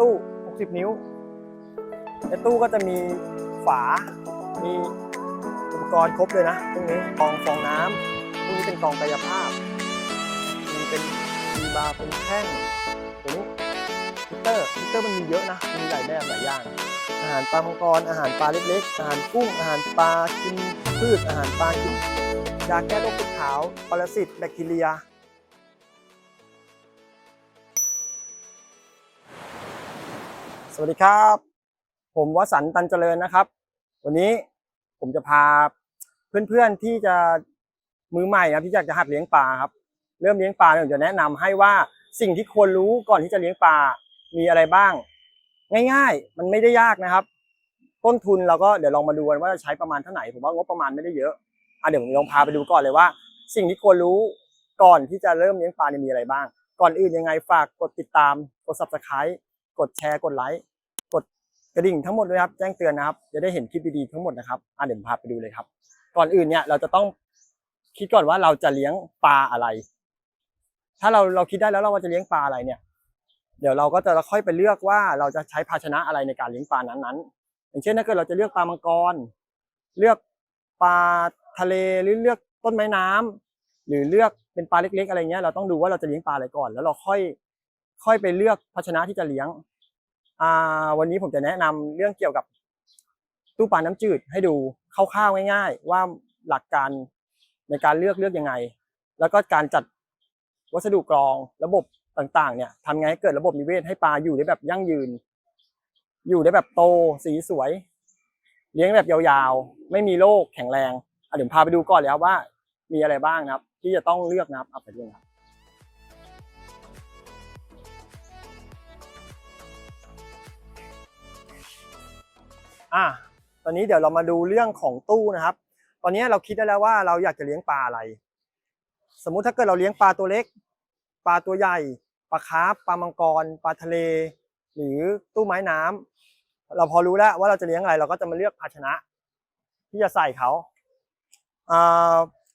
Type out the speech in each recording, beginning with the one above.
ตู้ 60 นิ้ว ในตู้ก็จะมีฝา มีอุปกรณ์ครบเลยนะตรงนี้กองฟองน้ำตรงนี้เป็นกองกายภาพ มีเป็นมีบาร์เป็นแท่งตัวนี้มิเตอร์มิเตอร์มันมีเยอะนะ มีหลายแบบหลายอย่าง อาหารปลามังกร อาหารปลาเล็กๆ อาหารกุ้ง อาหารปลากินพืช อาหารปลากินยาแก้โรคติดขาว ปรสิต แบคทีเรีย สวัสดีครับ ผมวสันต์ตันเจริญนะครับ วันนี้ผมจะพาเพื่อนๆที่จะมือใหม่นะที่อยากจะหัดเลี้ยงปลาครับ เริ่มเลี้ยงปลาเนี่ยผมจะแนะนำให้ว่าสิ่งที่ควรรู้ก่อนที่จะเลี้ยงปลามีอะไรบ้าง ง่าย ๆ มันไม่ได้ยากนะครับ ต้นทุนเราก็เดี๋ยวลองมาดูกันว่าจะใช้ประมาณเท่าไหร่ผมว่างบประมาณไม่ได้เยอะอะเดี๋ยวผมลองพาไปดูก่อนเลยว่า สิ่งที่ควรรู้ก่อนที่จะเริ่มเลี้ยงปลาเนี่ยมีอะไรบ้าง ก่อนอื่นยังไงฝากกดติดตามกด subscribe กดแชร์กดไลค์กดกระดิ่งทั้งหมดด้วยครับแจ้งเตือนนะครับ จะได้เห็นคลิปดีๆทั้งหมดนะครับอะเดี๋ยวผมพาไปดูเลยครับ ก่อนอื่นเนี่ยเราจะต้องคิดก่อนว่าเราจะเลี้ยงปลาอะไร ถ้าเราเราคิดได้แล้วเราว่าจะเลี้ยงปลาอะไรเนี่ย เดี๋ยวเราก็จะค่อยไปเลือกว่าเราจะใช้ภาชนะอะไรในการเลี้ยงปลานั้นๆ อย่างเช่นถ้าเกิดเราจะเลือกปลามังกร เลือกปลาทะเลหรือเลือกต้นไม้น้ำหรือเลือกเป็นปลาเล็ก ๆ อะไรเงี้ยเราต้องดูว่าเราจะเลี้ยงปลาอะไรก่อน แล้วเราค่อย ค่อยไปเลือกภาชนะที่จะเลี้ยงอ่าวันนี้ผมจะแนะนำเรื่องเกี่ยวกับตู้ปลาน้ำจืดให้ดูคร่าวๆง่าย ๆ ว่าหลักการในการเลือกเลือกยังไง แล้วก็การจัดวัสดุกรองระบบต่างๆ เนี่ยทำไงให้เกิดระบบนิเวศให้ปลาอยู่ได้แบบยั่งยืน อยู่ได้แบบโตสีสวย เลี้ยงแบบยาวๆ ไม่มีโรคแข็งแรงอะเดี๋ยวพาไปดูก่อนเลยครับว่า มีอะไรบ้างนะครับ ที่จะต้องเลือกนะครับเอาไปดูครับ อะตอนนี้เดี๋ยวเรามาดูเรื่องของตู้นะครับ ตอนนี้เราคิดได้แล้วว่าเราอยากจะเลี้ยงปลาอะไร สมมุติถ้าเกิดเราเลี้ยงปลาตัวเล็ก ปลาตัวใหญ่ปลาคาร์ฟปลามังกร ปลาทะเล หรือตู้ไม้น้ำเราพอรู้แล้วว่าเราจะเลี้ยงอะไร เราก็จะมาเลือกภาชนะ ที่จะใส่เขา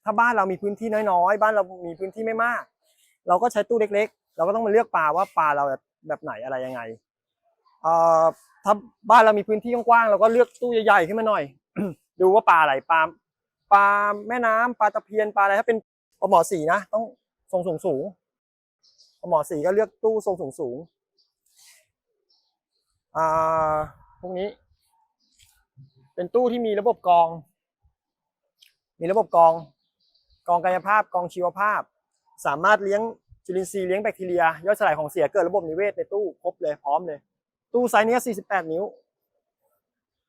ถ้าบ้านเรามีพื้นที่น้อยๆ บ้านเรามีพื้นที่ไม่มาก เราก็ใช้ตู้เล็ก ๆ เราก็ต้องมาเลือกปลาว่าปลาเราแบบไหนอะไรยังไง ถ้าบ้านเรามีพื้นที่กว้างๆเราก็เลือกตู้ใหญ่ๆขึ้นมาหน่อย ดูว่าปลาอะไรปลาปลาแม่น้ำปลาตะเพียนปลาอะไรถ้าเป็นปลาหมอสีนะ ต้องทรงสูงสูงๆปลาหมอสีก็เลือกตู้ทรงสูงสูงๆอ่าพวกนี้ เป็นตู้ที่มีระบบกรอง มีระบบกรองกรองกายภาพกรองชีวภาพ สามารถเลี้ยงจุลินทรีย์เลี้ยงแบคทีเรียย่อยสลายของเสียเกิดระบบนิเวศในตู้ครบเลยพร้อมเลย ตู้ไซส์เนี้ย48นิ้ว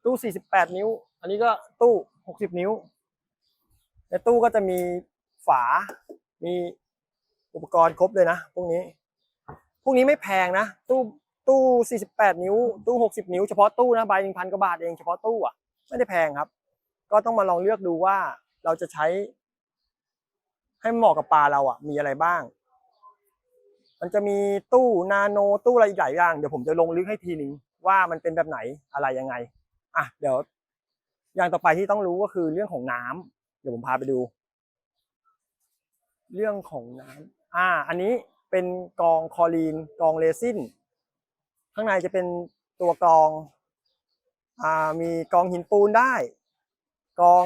ตู้48นิ้ว อันนี้ก็ตู้60นิ้ว ในตู้ก็จะมีฝา มีอุปกรณ์ครบเลยนะ พวกนี้ พวกนี้ไม่แพงนะ ตู้ตู้48นิ้ว ตู้60นิ้ว เฉพาะตู้นะใบหนึ่งพันกว่าบาทเอง เฉพาะตู้อะ ไม่ได้แพงครับ ก็ต้องมาลองเลือกดูว่าเราจะใช้ ให้เหมาะกับปลาเราอะ มีอะไรบ้าง มันจะมีตู้นาโนตู้อะไรอีกหลายอย่าง เดี๋ยวผมจะลงลึกให้ทีนึงว่ามันเป็นแบบไหนอะไรยังไงอะเดี๋ยว อย่างต่อไปที่ต้องรู้ก็คือเรื่องของน้ำเดี๋ยวผมพาไปดู เรื่องของน้ำอ่า อันนี้เป็นกองคอรีนกองเรซินข้างในจะเป็นตัวกองอ่ามีกองหินปูนได้ กอง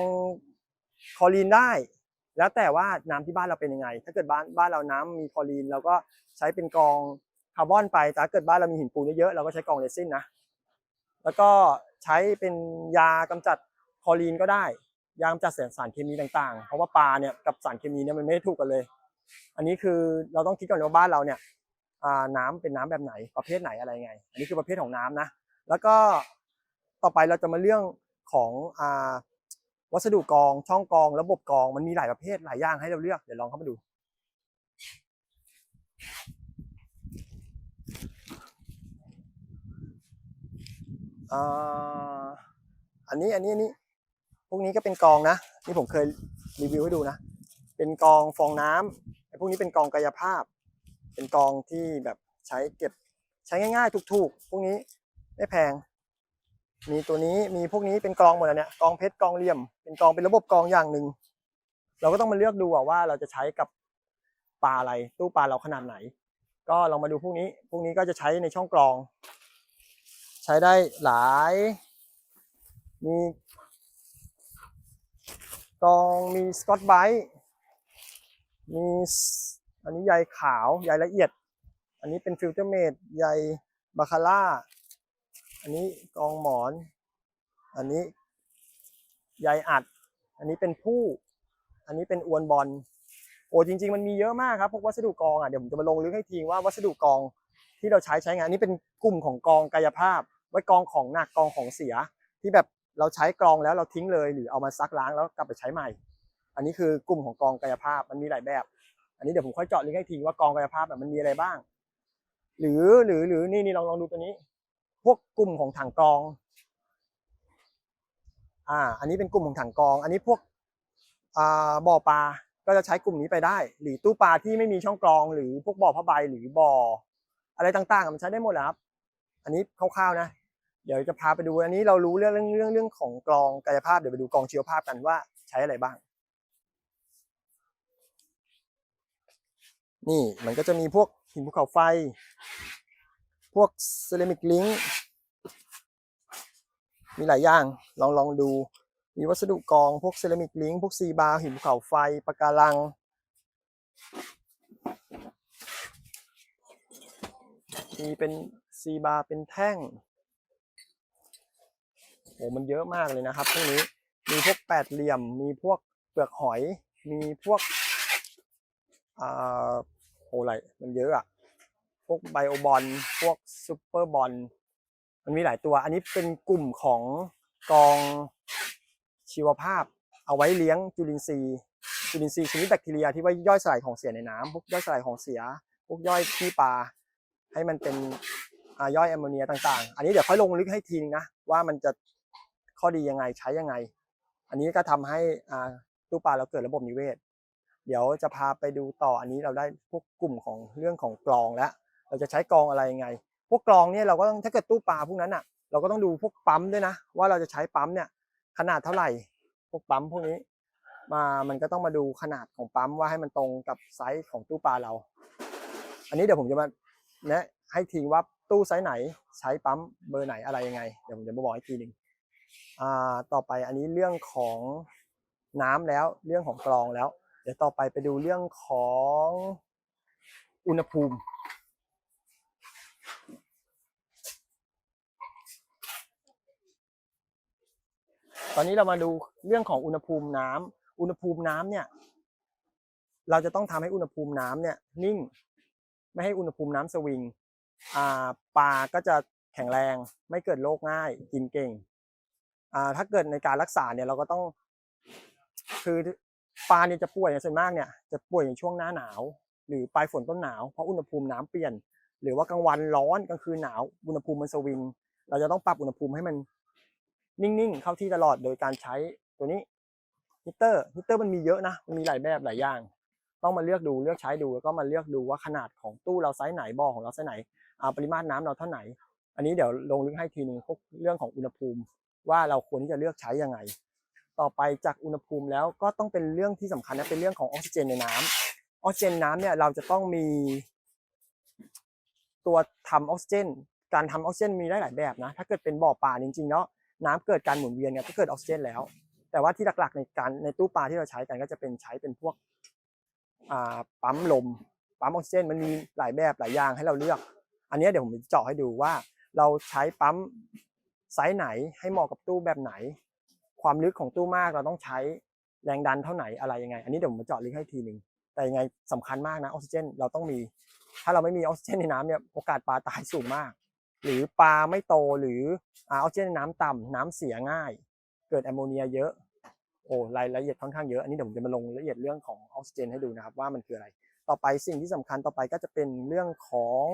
คอรีนได้ แล้วแต่ว่าน้ำที่บ้านเราเป็นยังไง ถ้าเกิดบ้านบ้านเราน้ำมีคลอรีนเราก็ใช้เป็นกองคาร์บอนไปแต่ถ้าเกิดบ้านเรามีหินปูนเยอะๆเราก็ใช้กองเรซินนะ แล้วก็ใช้เป็นยากำจัดคลอรีนก็ได้ ยากำจัดสารเคมีต่างๆ เพราะว่าปลาเนี่ยกับสารเคมีเนี่ยมันไม่ได้ถูกกันเลย อันนี้คือเราต้องคิดก่อนว่าบ้านเราเนี่ยน้ำเป็นน้ำแบบไหนประเภทไหนอะไรไง อันนี้คือประเภทของน้ำนะ แล้วก็ต่อไปเราจะมาเรื่องของอ่า วัสดุกอง ช่องกอง ระบบกอง มันมีหลายประเภทหลายอย่างให้เราเลือก เดี๋ยวลองเข้ามาดู อันนี้ อันนี้ อันนี้ พวกนี้ก็เป็นกองนะ นี่ผมเคยรีวิวให้ดูนะ เป็นกองฟองน้ำไอ้พวกนี้เป็นกองกายภาพ เป็นกองที่แบบใช้เก็บ ใช้ง่ายๆ ถูกๆ พวกนี้ไม่แพง มีตัวนี้มีพวกนี้เป็นกรองหมดแล้วเนี่ยกรองเพชรกรองเหลี่ยม เป็นกรองเป็นระบบกรองอย่างหนึ่งเราก็ต้องมาเลือกดูว่าเราจะใช้กับปลาอะไร ตู้ปลาเราขนาดไหน ก็ลองมาดูพวกนี้พวกนี้ก็จะใช้ในช่องกรอง ใช้ได้หลายมีกองมีสกอตไบรท์มีอันนี้ใยขาวใยละเอียด อันนี้เป็นฟิลเตอร์เมดใยบาคาร่า อันนี้กองหมอน อันนี้ใยอัด อันนี้เป็นผู้ อันนี้เป็นอวนบอล โอ้จริง ๆ มันมีเยอะมากครับพวกวัสดุกองอะเดี๋ยวผมจะมาลงลึกให้ทีว่าวัสดุกองที่เราใช้ใช้งานนี้เป็นกลุ่มของกองกายภาพ ไว้กองของหนักกองของเสีย ที่แบบเราใช้กรองแล้วเราทิ้งเลย หรือเอามาซักล้างแล้วกลับไปใช้ใหม่ อันนี้คือกลุ่มของกองกายภาพมันมีหลายแบบ อันนี้เดี๋ยวผมค่อยเจาะลิงก์ให้ทีว่ากองกายภาพแบบมันมีอะไรบ้าง หรือหรือหรือนี่นี่ลองลองดูตัวนี้ พวกกลุ่มของถังกรอง อ่า อันนี้เป็นกลุ่มของถังกรอง อันนี้พวกอ่าบ่อปลา ก็จะใช้กลุ่มนี้ไปได้ หรือตู้ปลาที่ไม่มีช่องกรอง หรือพวกบ่อผ้าใบหรือบ่อ อะไรต่างๆ มันใช้ได้หมดแหละครับ อันนี้คร่าวๆนะ เดี๋ยวจะพาไปดู อันนี้เรารู้เรื่องเรื่องเรื่องเรื่องของกรองกายภาพ เดี๋ยวไปดูกรองชีวภาพกันว่าใช้อะไรบ้าง นี่มันก็จะมีพวกหินภูเขาไฟ พวกเซรามิกลิงมีหลายอย่างลองลองดู มีวัสดุกองพวกเซรามิกลิงพวกซีบาหินภูเขาไฟปะการัง มีเป็นซีบาเป็นแท่งโอ้มันเยอะมากเลยนะครับพวกนี้มีพวกแปดเหลี่ยม มีพวกเปลือกหอย มีพวกอ่าโหอะไรมันเยอะอะ พวกไบโอบอลพวกซูเปอร์บอลมันมีหลายตัว อันนี้เป็นกลุ่มของกองชีวภาพ เอาไว้เลี้ยงจุลินทรีย์จุลินทรีย์ชนิดแบคทีเรียที่ว่าย่อยสลายของเสียในน้ำพวกย่อยสลายของเสีย พวกย่อยขี้ปลาให้มันเป็นอย่อยแอมโมเนียต่าง ๆ อันนี้เดี๋ยวค่อยลงลึกให้ทีนึงนะว่ามันจะข้อดียังไงใช้ยังไง อันนี้ก็ทำให้ตู้ปลาเราเกิดระบบนิเวศ เดี๋ยวจะพาไปดูต่ออันนี้เราได้พวกกลุ่มของเรื่องของกรองแล้ว เราจะใช้กรองอะไรยังไง พวกกรองเนี่ยเราก็ต้องถ้าเกิดตู้ปลาพวกนั้นอะ เราก็ต้องดูพวกปั๊มด้วยนะ ว่าเราจะใช้ปั๊มเนี่ยขนาดเท่าไหร่ พวกปั๊มพวกนี้มามันก็ต้องมาดูขนาดของปั๊มว่าให้มันตรงกับไซส์ของตู้ปลาเรา อันนี้เดี๋ยวผมจะมาแนะให้ทีว่าตู้ไซส์ไหนใช้ปั๊มเบอร์ไหนอะไรยังไง เดี๋ยวผมจะมาบอกอีกทีหนึ่งอ่าต่อไปอันนี้เรื่องของน้ำแล้วเรื่องของกรองแล้ว เดี๋ยวต่อไปไปดูเรื่องของอุณหภูมิ ตอนนี้เรามาดูเรื่องของอุณหภูมิน้ำอุณหภูมิน้ำเนี่ย เราจะต้องทำให้อุณหภูมิน้ำเนี่ย นิ่ง ไม่ให้อุณหภูมิน้ำสวิงอ่าปลาก็จะแข็งแรง ไม่เกิดโรคง่าย กินเก่งอ่าถ้าเกิดในการรักษาเนี่ยเราก็ต้อง คือปลาเนี่ยจะป่วยส่วนมากเนี่ย จะป่วยในช่วงหน้าหนาว หรือปลายฝนต้นหนาวเพราะอุณหภูมิน้ำเปลี่ยน หรือว่ากลางวันร้อนกลางคืนหนาว อุณหภูมิมันสวิง เราจะต้องปรับอุณหภูมิให้มัน นิ่งๆ เข้าที่ตลอดโดยการใช้ตัวนี้ฮิตเตอร์ฮิตเตอร์มันมีเยอะนะมันมีหลายแบบหลายอย่าง ต้องมาเลือกดูเลือกใช้ดูแล้วก็มาเลือกดูว่าขนาดของตู้เราไซส์ไหนบ่อของเราไซส์ไหนปริมาตรน้ำเราเท่าไหน อันนี้เดี๋ยวลงลึกให้ทีนึงพวกเรื่องของอุณหภูมิ ว่าเราควรที่จะเลือกใช้ยังไง ต่อไปจากอุณหภูมิแล้วก็ต้องเป็นเรื่องที่สำคัญนะเป็นเรื่องของออกซิเจนในน้ำออกซิเจนน้ำเนี่ยเราจะต้องมี ตัวทำออกซิเจน การทำออกซิเจนมีได้หลายแบบนะ ถ้าเกิดเป็นบ่อปลาจริงๆเนาะ น้ำเกิดการหมุนเวียนเนี่ยก็เกิดออกซิเจนแล้ว แต่ว่าที่หลักๆในการในตู้ปลาที่เราใช้กันก็จะเป็นใช้เป็นพวกปั๊มลมปั๊มออกซิเจนมันมีหลายแบบหลายอย่างให้เราเลือก อันนี้เดี๋ยวผมจะเจาะให้ดูว่า เราใช้ปั๊มไซส์ไหนให้เหมาะกับตู้แบบไหน ความลึกของตู้มากเราต้องใช้แรงดันเท่าไหนอะไรยังไง อันนี้เดี๋ยวผมมาเจาะลึกให้ทีหนึ่งแต่ยังไงสำคัญมากนะออกซิเจนเราต้องมี ถ้าเราไม่มีออกซิเจนในน้ำเนี่ยโอกาสปลาตายสูงมาก หรือปลาไม่โตหรือ ออกซิเจนในน้ำต่ำน้ำเสียง่าย เกิดแอมโมเนียเยอะโอ้รายละเอียดค่อนข้างเยอะอันนี้เดี๋ยวผมจะมาลงละเอียดเรื่องของออกซิเจนให้ดูนะครับ ว่ามันคืออะไร ต่อไปสิ่งที่สำคัญต่อไปก็จะเป็นเรื่องของ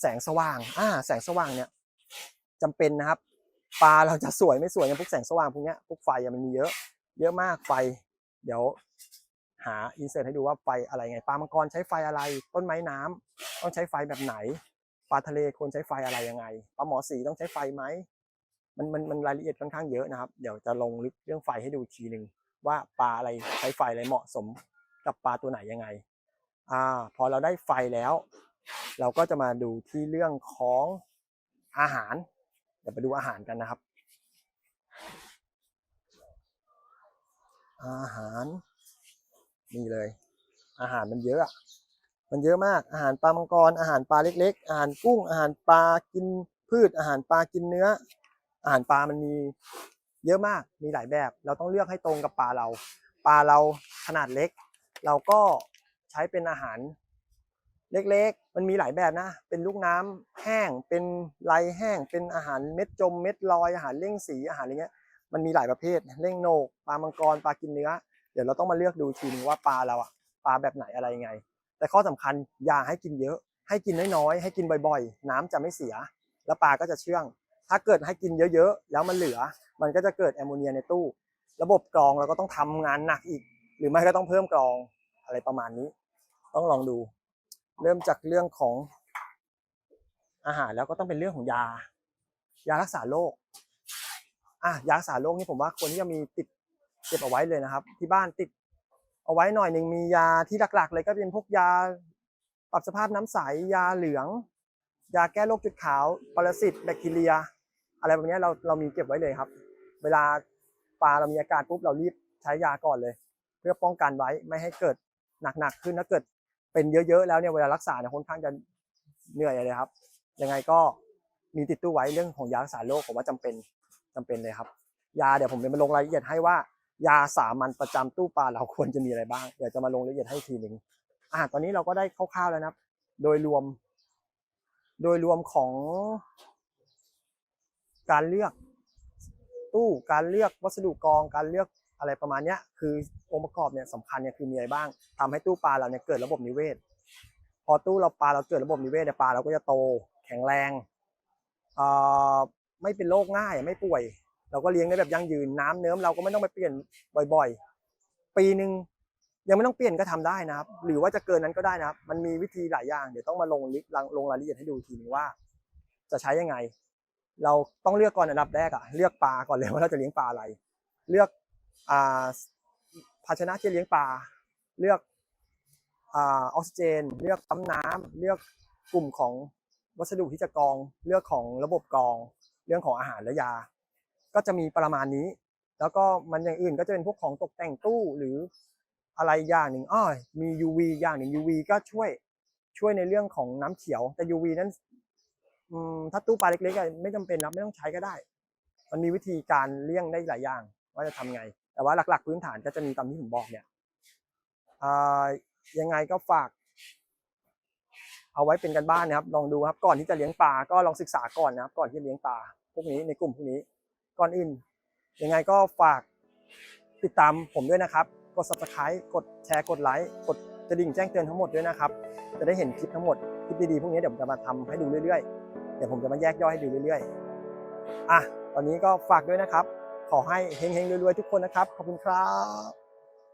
แสงสว่างอ่าแสงสว่างเนี่ยจำเป็นนะครับปลาเราจะสวยไม่สวยอย่างพวกแสงสว่างพวกเนี้ยพวกไฟมันมีเยอะ เยอะมากไฟ เดี๋ยวหาอินเสิร์ตให้ดูว่าไฟอะไรไงปลามังกรใช้ไฟอะไร ต้นไม้น้ำต้องใช้ไฟแบบไหน ปลาทะเลควรใช้ไฟอะไรยังไงปลาหมอสีต้องใช้ไฟไหมมันมันมันรายละเอียดค่อนข้างเยอะนะครับ เดี๋ยวจะลงลึกเรื่องไฟให้ดูทีหนึ่งว่าปลาอะไรใช้ไฟอะไรเหมาะสมกับปลาตัวไหนยังไง อ่า พอเราได้ไฟแล้ว เราก็จะมาดูที่เรื่องของอาหาร เดี๋ยวไปดูอาหารกันนะครับ อาหารนี่เลย อาหารมันเยอะอะ มันเยอะมากอาหารปลามังกรอาหารปลาเล็ก ๆ อาหารกุ้ง อาหารปลากินพืช อาหารปลากินเนื้อ อาหารปลามันมีเยอะมากมีหลายแบบ เราต้องเลือกให้ตรงกับปลาเรา ปลาเราขนาดเล็ก เราก็ใช้เป็นอาหารเล็กๆ มันมีหลายแบบนะ เป็นลูกน้ำแห้ง เป็นไรแห้ง เป็นอาหารเม็ดจม เม็ดลอย อาหารเร่งสี อาหารอะไรเงี้ย มันมีหลายประเภท เร่งโหนก ปลามังกร ปลากินเนื้อ เดี๋ยวเราต้องมาเลือกดูทีนึงว่าปลาเราอะปลาแบบไหนอะไรไง แต่ข้อสำคัญอย่าให้กินเยอะ ให้กินน้อยๆ ให้กินบ่อยๆ น้ำจะไม่เสีย แล้วปลาก็จะเชื่อง ถ้าเกิดให้กินเยอะๆ แล้วมันเหลือ มันก็จะเกิดแอมโมเนียในตู้ ระบบกรองเราก็ต้องทำงานหนักอีก หรือไม่ก็ต้องเพิ่มกรองอะไรประมาณนี้ ต้องลองดู เริ่มจากเรื่องของอาหารแล้วก็ต้องเป็นเรื่องของยา ยารักษาโรคอะยารักษาโรคนี่ผมว่าควรที่จะมีติดเก็บเอาไว้เลยนะครับ ที่บ้านติด เอาไว้หน่อยหนึ่งมียาที่หลักๆ เลยก็เป็นพวกยาปรับสภาพน้ำใสยาเหลือง ยาแก้โรคจุดขาวปรสิตแบคทีเรีย อะไรแบบนี้เราเรามีเก็บไว้เลยครับ เวลาปลาเรามีอาการปุ๊บเรารีบใช้ยาก่อนเลย เพื่อป้องกันไว้ไม่ให้เกิดหนักๆขึ้นถ้าเกิดเป็นเยอะๆแล้วเนี่ยเวลารักษาเนี่ยค่อนข้างจะเหนื่อยเลยครับยังไงก็มีติดตู้ไว้เรื่องของยารักษาโรคผมว่าจำเป็นจำเป็นเลยครับ ยาเดี๋ยวผมจะมาลงรายละเอียดให้ว่า ยาสามัญประจำตู้ปลาเราควรจะมีอะไรบ้างเดี๋ยวจะมาลงรายละเอียดให้ทีหนึ่งอ่าตอนนี้เราก็ได้คร่าวๆแล้วนะครับ โดยรวม โดยรวมของการเลือกตู้การเลือกวัสดุกรองการเลือกอะไรประมาณนี้คือองค์ประกอบเนี่ยสำคัญเนี่ยคือมีอะไรบ้างทำให้ตู้ปลาเราเนี่ยเกิดระบบนิเวศ พอตู้เราปลาเราเกิดระบบนิเวศเนี่ยปลาเราก็จะโต แข็งแรงไม่เป็นโรคง่ายไม่ป่วย เราก็เลี้ยงได้แบบยั่งยืนน้ำเนิ้มเราก็ไม่ต้องไปเปลี่ยนบ่อยๆ ปีหนึ่งยังไม่ต้องเปลี่ยนก็ทำได้นะครับ หรือว่าจะเกินนั้นก็ได้นะครับ มันมีวิธีหลายอย่างเดี๋ยวต้องมาลงลิลงรายละเอียดให้ดูทีนึงว่า จะใช้ยังไง เราต้องเลือกก่อนอันดับแรกอะเลือกปลาก่อนเลยว่าเราจะเลี้ยงปลาอะไร เลือกอ่าภาชนะที่เลี้ยงปลา เลือกอ่าออกซิเจน เลือกปั๊มน้ำเลือกกลุ่มของวัสดุที่จะกรอง เลือกของระบบกรอง เรื่องของอาหารและยา ก็จะมีประมาณนี้ แล้วก็มันอย่างอื่นก็จะเป็นพวกของตกแต่งตู้หรืออะไรอย่างหนึ่งอ้อมี UV อย่างหนึ่ง UV ก็ช่วยช่วยในเรื่องของน้ำเขียว แต่ UV นั้นถ้าตู้ปลาเล็กๆไม่จำเป็นนะไม่ต้องใช้ก็ได้ มันมีวิธีการเลี่ยงได้หลายอย่างว่าจะทำไง แต่ว่าหลัก ๆ พื้นฐานก็จะมีตามที่ผมบอกเนี่ยยังไงก็ฝาก เอาไว้เป็นกันบ้านนะครับ ลองดูครับ ก่อนที่จะเลี้ยงปลาก็ลองศึกษาก่อนนะครับ ก่อนที่จะเลี้ยงปลาพวกนี้ในกลุ่มพวกนี้ ก่อนอื่นยังไงก็ฝากติดตามผมด้วยนะครับ กด subscribe กดแชร์ กดไลค์ กดกระดิ่งแจ้งเตือนทั้งหมดด้วยนะครับ จะได้เห็นคลิปทั้งหมด คลิปดีๆพวกนี้เดี๋ยวผมจะมาทำให้ดูเรื่อยๆ เดี๋ยวผมจะมาแยกย่อยให้ดูเรื่อยๆ อะ ตอนนี้ก็ฝากด้วยนะครับ ขอให้เฮงๆรวยๆทุกคนนะครับ ขอบคุณครับ